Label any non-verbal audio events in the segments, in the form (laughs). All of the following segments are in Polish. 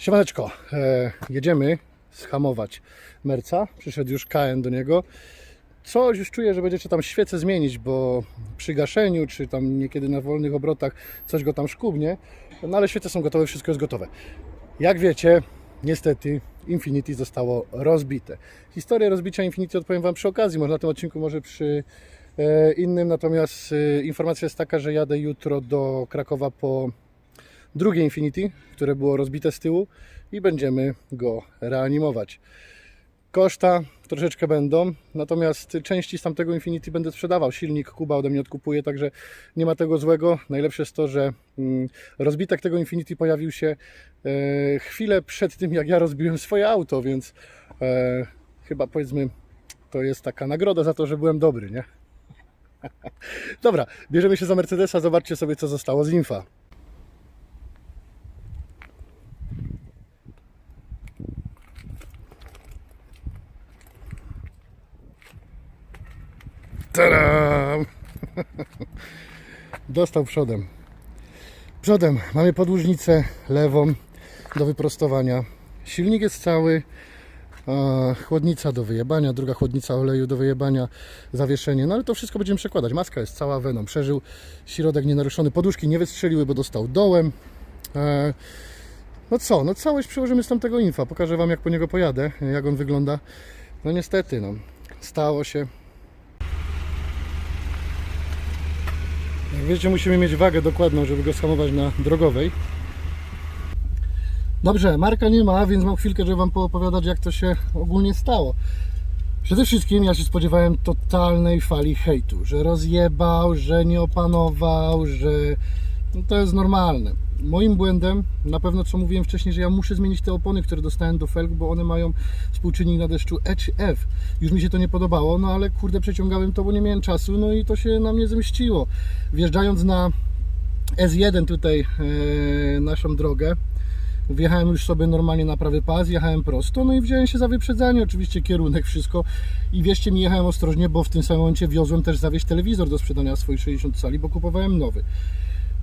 Siemaneczko, e, jedziemy schamować Merca. Przyszedł już KN do niego. Coś już czuję, że będzie trzeba tam świecę zmienić, bo przy gaszeniu, czy tam niekiedy na wolnych obrotach coś go tam szkubnie. No ale świece są gotowe, wszystko jest gotowe. Jak wiecie, niestety Infinity zostało rozbite. Historię rozbicia Infinity odpowiem Wam przy okazji, może na tym odcinku, może przy e, innym. Natomiast e, informacja jest taka, że jadę jutro do Krakowa po drugie Infinity, które było rozbite z tyłu i będziemy go reanimować. Koszta troszeczkę będą, natomiast części z tamtego Infinity będę sprzedawał. Silnik Kuba ode mnie odkupuje, także nie ma tego złego. Najlepsze jest to, że mm, rozbitek tego Infinity pojawił się e, chwilę przed tym, jak ja rozbiłem swoje auto, więc e, chyba powiedzmy to jest taka nagroda za to, że byłem dobry, nie? (laughs) Dobra, bierzemy się za Mercedesa, zobaczcie sobie co zostało z Infa. Tadam! Dostał przodem. Przodem mamy podłużnicę lewą do wyprostowania. Silnik jest cały. Chłodnica do wyjebania, druga chłodnica oleju do wyjebania, zawieszenie. No ale to wszystko będziemy przekładać. Maska jest cała weną. Przeżył środek nienaruszony. Poduszki nie wystrzeliły, bo dostał dołem. E, No co, no całość przełożymy z tamtego infa. Pokażę Wam jak po niego pojadę, jak on wygląda. No niestety, no. Stało się. Wiecie, musimy mieć wagę dokładną, żeby go schamować na drogowej. Dobrze, Marka nie ma, więc mam chwilkę, żeby Wam poopowiadać, jak to się ogólnie stało. Przede wszystkim ja się spodziewałem totalnej fali hejtu, że rozjebał, że nie opanował, że no to jest normalne. Moim błędem, na pewno co mówiłem wcześniej, że ja muszę zmienić te opony, które dostałem do felg, bo one mają współczynnik na deszczu E czy F. Już mi się to nie podobało, no ale kurde przeciągałem to, bo nie miałem czasu, no i to się na mnie zemściło. Wjeżdżając na S1 tutaj e, naszą drogę, Wjechałem już sobie normalnie na prawy pas, jechałem prosto, no i wziąłem się za wyprzedzanie, oczywiście kierunek, wszystko i wierzcie mi, jechałem ostrożnie, bo w tym samym momencie wiozłem też zawieźć telewizor do sprzedania swoich 60 cali, bo kupowałem nowy.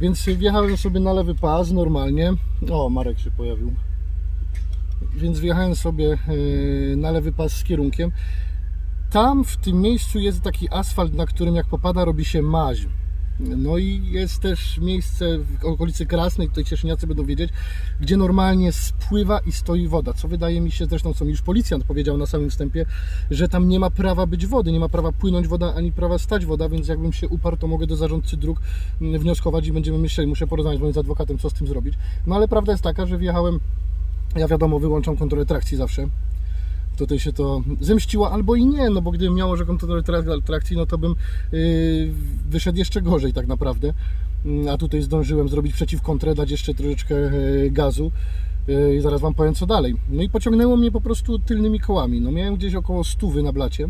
Więc wjechałem sobie na lewy pas normalnie. O, Marek się pojawił. Więc wjechałem sobie yy, na lewy pas z kierunkiem. Tam w tym miejscu jest taki asfalt, na którym jak popada robi się maź. No i jest też miejsce w okolicy Krasnej, tutaj Cieszyniacy będą wiedzieć, gdzie normalnie spływa i stoi woda, co wydaje mi się zresztą, co mi już policjant powiedział na samym wstępie, że tam nie ma prawa być wody, nie ma prawa płynąć woda, ani prawa stać woda, więc jakbym się uparł, to mogę do zarządcy dróg mm, wnioskować i będziemy myśleli, muszę porozmawiać z adwokatem, co z tym zrobić. No ale prawda jest taka, że wjechałem, ja wiadomo, wyłączam kontrolę trakcji zawsze, tutaj się to zemściło, albo i nie, no bo gdybym miało, że kontrolę trak- trakcji, no to bym yy, wyszedł jeszcze gorzej tak naprawdę. Mm, A tutaj zdążyłem zrobić przeciwkontrę, dać jeszcze troszeczkę yy, gazu yy, zaraz Wam powiem co dalej. No i pociągnęło mnie po prostu tylnymi kołami. No miałem gdzieś około stówy na blacie.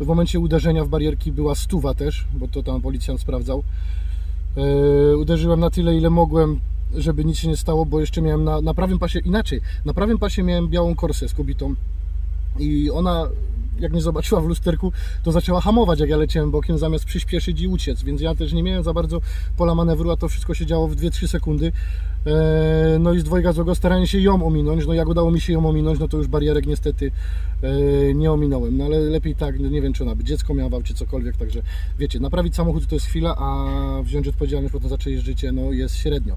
W momencie uderzenia w barierki była stuwa też, bo to tam policjant sprawdzał. Yy, uderzyłem na tyle, ile mogłem, żeby nic się nie stało, bo jeszcze miałem na, na prawym pasie, inaczej, na prawym pasie miałem białą korsę z kobitą i ona jak mnie zobaczyła w lusterku, to zaczęła hamować, jak ja leciałem bokiem, zamiast przyspieszyć i uciec, więc ja też nie miałem za bardzo pola manewru, a to wszystko się działo w 2-3 sekundy. Eee, No i z dwojga złego staranie się ją ominąć, no jak udało mi się ją ominąć, no to już barierek niestety eee, nie ominąłem, no ale lepiej tak, no nie wiem czy ona by dziecko miała czy cokolwiek, także wiecie, naprawić samochód to jest chwila, a wziąć odpowiedzialność potem za czyjeś życie, no jest średnio.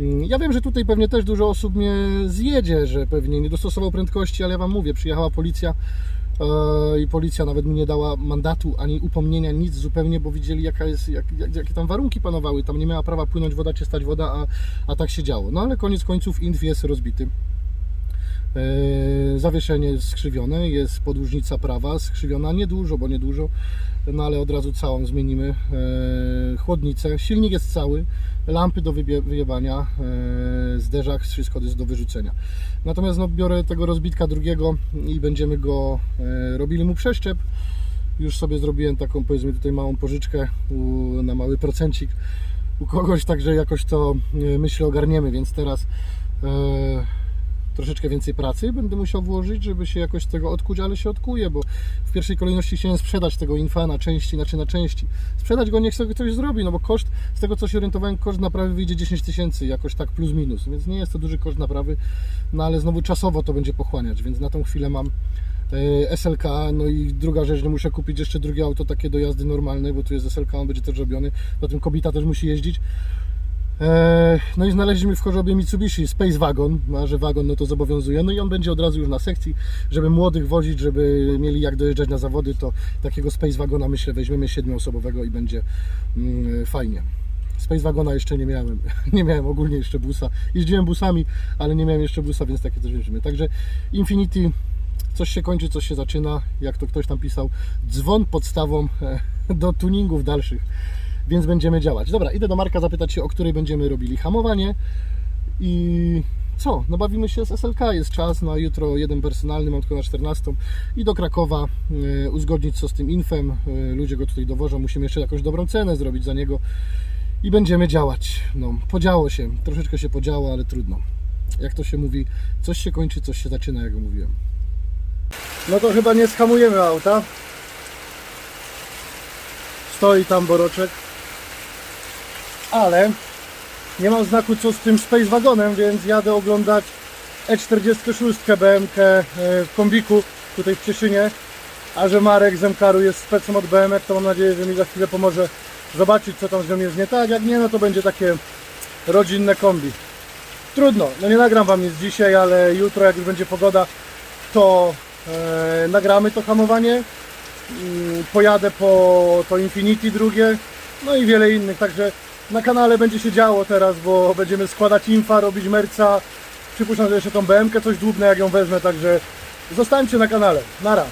Mm, Ja wiem, że tutaj pewnie też dużo osób mnie zjedzie, że pewnie nie dostosował prędkości, ale ja Wam mówię, przyjechała policja e, i policja nawet mi nie dała mandatu ani upomnienia, nic zupełnie, bo widzieli jaka jest, jak, jak, jakie tam warunki panowały. Tam nie miała prawa płynąć woda czy stać woda, a, a tak się działo. No ale koniec końców Inf jest rozbity. E, Zawieszenie skrzywione, jest podłużnica prawa skrzywiona, niedużo, bo niedużo, no ale od razu całą zmienimy. E, Chłodnicę, silnik jest cały, lampy do wyjebania, e, zderzak, wszystko jest do wyrzucenia. Natomiast no, biorę tego rozbitka drugiego i będziemy go robili mu przeszczep. Już sobie zrobiłem taką, powiedzmy tutaj małą pożyczkę u, na mały procencik u kogoś, także jakoś to myślę ogarniemy, więc teraz e, troszeczkę więcej pracy będę musiał włożyć, żeby się jakoś z tego odkuć, ale się odkuję, bo w pierwszej kolejności chciałem sprzedać tego infa na części, znaczy na części. Sprzedać go niech sobie ktoś zrobi, no bo koszt, z tego co się orientowałem, koszt naprawy wyjdzie 10 tysięcy, jakoś tak plus minus, więc nie jest to duży koszt naprawy, no ale znowu czasowo to będzie pochłaniać, więc na tą chwilę mam e, SLK, no i druga rzecz, że muszę kupić jeszcze drugie auto takie do jazdy normalnej, bo tu jest SLK, on będzie też robiony, potem kobita też musi jeździć. No i znaleźliśmy w Chorobie Mitsubishi Space Wagon, no, a że wagon no to zobowiązuje, no i on będzie od razu już na sekcji, żeby młodych wozić, żeby mieli jak dojeżdżać na zawody, to takiego Space Wagona myślę weźmiemy siedmioosobowego i będzie mm, fajnie. Space Wagona jeszcze nie miałem, (laughs) nie miałem ogólnie jeszcze busa, jeździłem busami, ale nie miałem jeszcze busa, więc takie też weźmiemy. Także Infinity coś się kończy, coś się zaczyna, jak to ktoś tam pisał, dzwon podstawą (laughs) do tuningów dalszych, więc będziemy działać. Dobra, idę do Marka zapytać się, o której będziemy robili hamowanie i co, no bawimy się z SLK, jest czas na jutro jeden personalny, mam tylko na 14 i do Krakowa e, uzgodnić co z tym infem, e, ludzie go tutaj dowożą, musimy jeszcze jakąś dobrą cenę zrobić za niego i będziemy działać. No, podziało się, troszeczkę się podziało, ale trudno. Jak to się mówi, coś się kończy, coś się zaczyna, jak mówiłem. No to chyba nie skamujemy auta. Stoi tam boroczek. Ale nie mam znaku co z tym Space Wagonem, więc jadę oglądać E46 BMK e, w kombiku tutaj w Cieszynie. A że Marek z MKAR-u jest specem od BMK, to mam nadzieję, że mi za chwilę pomoże zobaczyć co tam z nią jest nie tak. Jak nie, no to będzie takie rodzinne kombi. Trudno, no nie nagram Wam nic dzisiaj, ale jutro jak już będzie pogoda, to e, nagramy to hamowanie. Mm, Pojadę po to Infinity drugie, no i wiele innych, także na kanale będzie się działo teraz, bo będziemy składać infa, robić merca. Przypuszczam, że jeszcze tą BMkę coś dłubnę jak ją wezmę, także zostańcie na kanale. Nara.